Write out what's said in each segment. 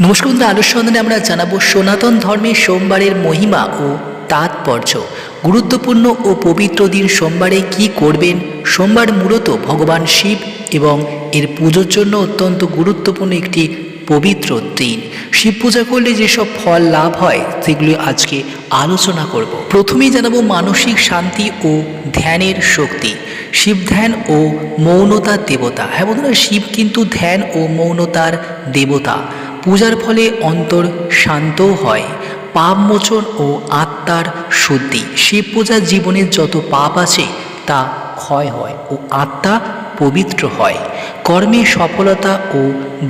নমস্কার বন্ধুরা সন্ধানে আমরা জানাব সনাতন ধর্মের সোমবারের মহিমা ও তাৎপর্য। গুরুত্বপূর্ণ ও পবিত্র দিন সোমবারে কি করবেন? সোমবার মূলত ভগবান শিব এবং এর পুজোর জন্য অত্যন্ত গুরুত্বপূর্ণ একটি পবিত্র দিন। শিব পূজা করলে যেসব ফল লাভ হয়, সেগুলি আজকে আলোচনা করব। প্রথমেই জানাব মানসিক শান্তি ও ধ্যানের শক্তি। শিব ধ্যান ও মৌনতার দেবতা। হ্যাঁ বন্ধুরা, শিব কিন্তু ধ্যান ও মৌনতার দেবতা। পূজার ফলে অন্তর শান্তও হয় পাপ মোচন ও আত্মার শুদ্ধি। শিব পূজার জীবনের যত পাপ আছে, তা ক্ষয় হয় ও আত্মা পবিত্র হয়। কর্মে সফলতা ও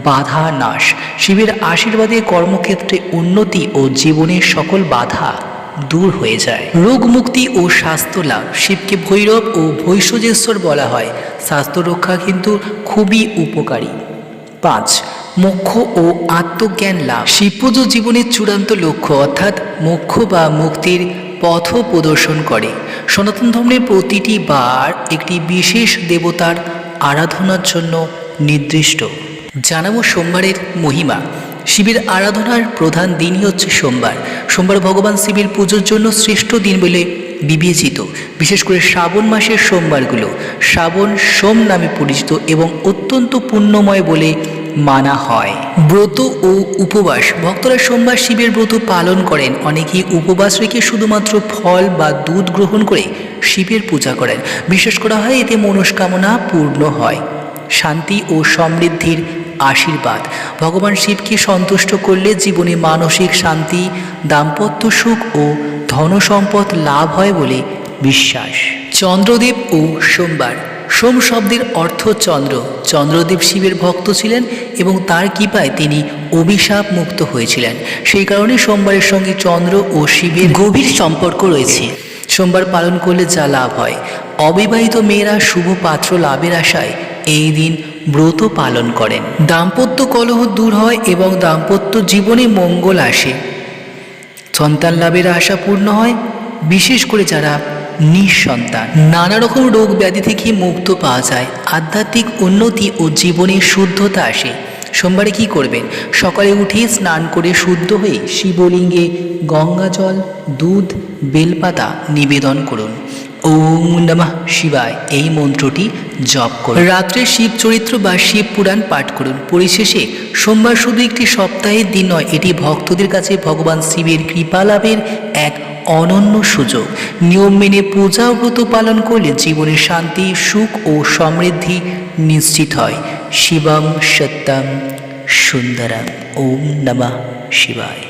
বাধা নাশ। শিবের আশীর্বাদে কর্মক্ষেত্রে উন্নতি ও জীবনের সকল বাধা দূর হয়ে যায়। রোগ মুক্তি ও স্বাস্থ্য লাভ। শিবকে ভৈরব ও ভৈষজেশ্বর বলা হয়। স্বাস্থ্য রক্ষা কিন্তু খুবই উপকারী। পাঁচ মোক্ষ ও আত্মজ্ঞান লাভ। শিবপুজো জীবনের চূড়ান্ত লক্ষ্য, অর্থাৎ মোক্ষ বা মুক্তির পথ প্রদর্শন করে। সনাতন ধর্মের প্রতিটি বার একটি বিশেষ দেবতার আরাধনার জন্য নির্দিষ্ট। জানাব সোমবারের মহিমা। শিবের আরাধনার প্রধান দিনই হচ্ছে সোমবার। সোমবার ভগবান শিবের পুজোর জন্য শ্রেষ্ঠ দিন বলে বিবেচিত। বিশেষ করে শ্রাবণ মাসের সোমবারগুলো। শ্রাবণ সোম নামে পরিচিত এবং অত্যন্ত পুণ্যময় বলে মানা হয়। ব্রত ও উপবাস। ভক্তরা সোমবার শিবের ব্রত পালন করেন। অনেকেই উপবাস রেখে শুধুমাত্র ফল বা দুধ গ্রহণ করে শিবের পূজা করেন। বিশ্বাস করা হয়, এতে মনস্কামনা পূর্ণ হয়। শান্তি ও সমৃদ্ধির আশীর্বাদ। ভগবান শিবকে সন্তুষ্ট করলে জীবনে মানসিক শান্তি, দাম্পত্য সুখ ও ধনসম্পদ লাভ হয় বলে বিশ্বাস। চন্দ্রদেব ও সোমবার সোম শব্দের অর্থ চন্দ্র। চন্দ্রদেব শিবের ভক্ত ছিলেন এবং তার কৃপায় তিনি অভিশাপ মুক্ত হয়েছিলেন। সেই কারণে সোমবারের সঙ্গে চন্দ্র ও শিবের গভীর সম্পর্ক রয়েছে। সোমবার পালন করলে যা লাভ হয়। অবিবাহিত মেয়েরা শুভ পাত্র লাভের আশায় এই দিন ব্রত পালন করেন। দাম্পত্য কলহ দূর হয় এবং দাম্পত্য জীবনে মঙ্গল আসে। সন্তান লাভের আশা পূর্ণ হয়। বিশেষ করে যারা নিঃসন্তান। নানা রকম রোগ ব্যাধি থেকে মুক্ত পাওয়া যায়। আধ্যাত্মিক উন্নতি ও জীবনে শুদ্ধতা আসে। সোমবারে কি করবেন? সকালে উঠে স্নান করে শুদ্ধ হয়ে শিবলিঙ্গে গঙ্গা জল, দুধ, বেলপাতা নিবেদন করুন। ওম নমঃ শিবায়। এই মন্ত্রটি জপ করুন। রাত্রে শিব চরিত্র বা শিব পুরাণ পাঠ করুন। পরিশেষে সোমবার শুধু একটি সপ্তাহের দিন নয়, এটি ভক্তদের কাছে ভগবান শিবের কৃপা লাভের এক অনন্য সুযোগ। নিয়ম মেনে পূজা ব্রত পালন করলে জীবনে শান্তি, সুখ ও সমৃদ্ধি নিশ্চিত হয়। শিবম সত্যম সুন্দরম। ওম নমঃ শিবায়।